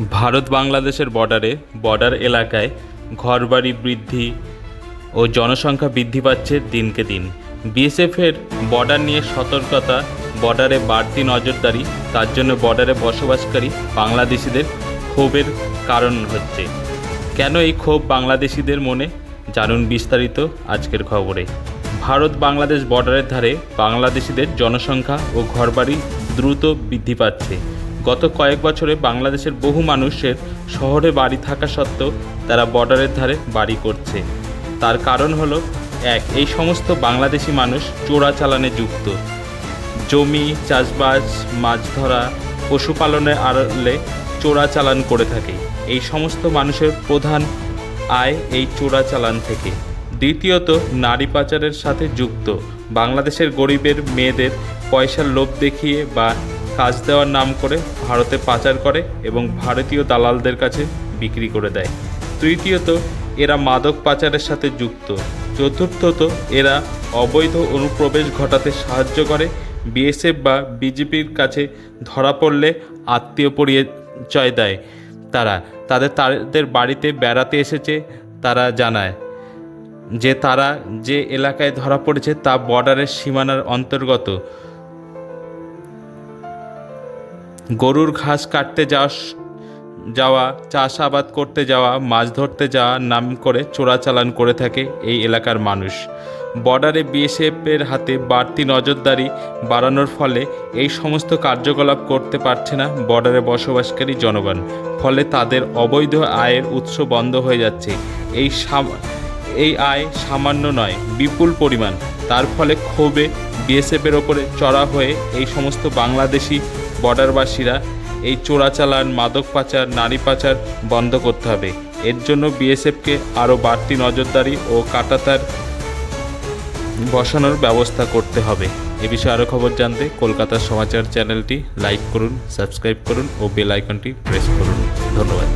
ভারত বাংলাদেশের বর্ডারে বর্ডার এলাকায় ঘরবাড়ি বৃদ্ধি ও জনসংখ্যা বৃদ্ধি পাচ্ছে দিনকে দিন। বিএসএফের বর্ডার নিয়ে সতর্কতা বর্ডারে বাড়তি নজরদারি, তার জন্য বর্ডারে বসবাসকারী বাংলাদেশিদের ক্ষোভের কারণ হচ্ছে। কেন এই ক্ষোভ বাংলাদেশিদের মনে? জানুন বিস্তারিত আজকের খবরে। ভারত বাংলাদেশ বর্ডারের ধারে বাংলাদেশিদের জনসংখ্যা ও ঘরবাড়ি দ্রুত বৃদ্ধি পাচ্ছে। গত কয়েক বছরে বাংলাদেশের বহু মানুষের শহরে বাড়ি থাকা সত্ত্বেও তারা বর্ডারের ধারে বাড়ি করছে। তার কারণ হলো, এক, এই সমস্ত বাংলাদেশি মানুষ চোরাচালানে যুক্ত। জমি, চাষবাস, মাছ ধরা, পশুপালনের আড়লে চোরাচালান করে থাকে। এই সমস্ত মানুষের প্রধান আয় এই চোরাচালান থেকে। দ্বিতীয়ত, নারী পাচারের সাথে যুক্ত। বাংলাদেশের গরিবের, মেয়েদের পয়সার লোভ দেখিয়ে বা কাজ দেওয়ার নাম করে ভারতে পাচার করে এবং ভারতীয় দালালদের কাছে বিক্রি করে দেয়। তৃতীয়ত, এরা মাদক পাচারের সাথে যুক্ত। চতুর্থত, এরা অবৈধ অনুপ্রবেশ ঘটাতে সাহায্য করে। বিএসএফ বা বিজেপির কাছে ধরা পড়লে আত্মীয় পরিচয় দেয় তারা। তাদের তাদের বাড়িতে বেড়াতে এসেছে তারা জানায় যে তারা যে এলাকায় ধরা পড়েছে তা বর্ডারের সীমানার অন্তর্গত। গরুর ঘাস কাটতে যাওয়া যাওয়া, চাষাবাদ করতে যাওয়া, মাছ ধরতে যাওয়া নাম করে চোরাচালান করে থাকে এই এলাকার মানুষ। বর্ডারে বিএসএফের হাতে বাড়তি নজরদারি বাড়ানোর ফলে এই সমস্ত কার্যকলাপ করতে পারছে না বর্ডারে বসবাসকারী জনগণ। ফলে তাদের অবৈধ আয়ের উৎস বন্ধ হয়ে যাচ্ছে। এই এই আয় সামান্য নয়, বিপুল পরিমাণ। তার ফলে ক্ষোভে বিএসএফের ওপরে চড়া হয়ে এই সমস্ত বাংলাদেশি বর্ডারবাসীরা এই চোরাচালান মাদক পাচার, নারী পাচার বন্ধ করতে হবে। এর জন্য বিএসএফকে আরও বাড়তি নজরদারি ও কাটাতার বসানোর ব্যবস্থা করতে হবে। এ বিষয়ে আরও খবর জানতে কলকাতার সমাচার চ্যানেলটি লাইক করুন, সাবস্ক্রাইব করুন ও বেল আইকনটি প্রেস করুন। ধন্যবাদ।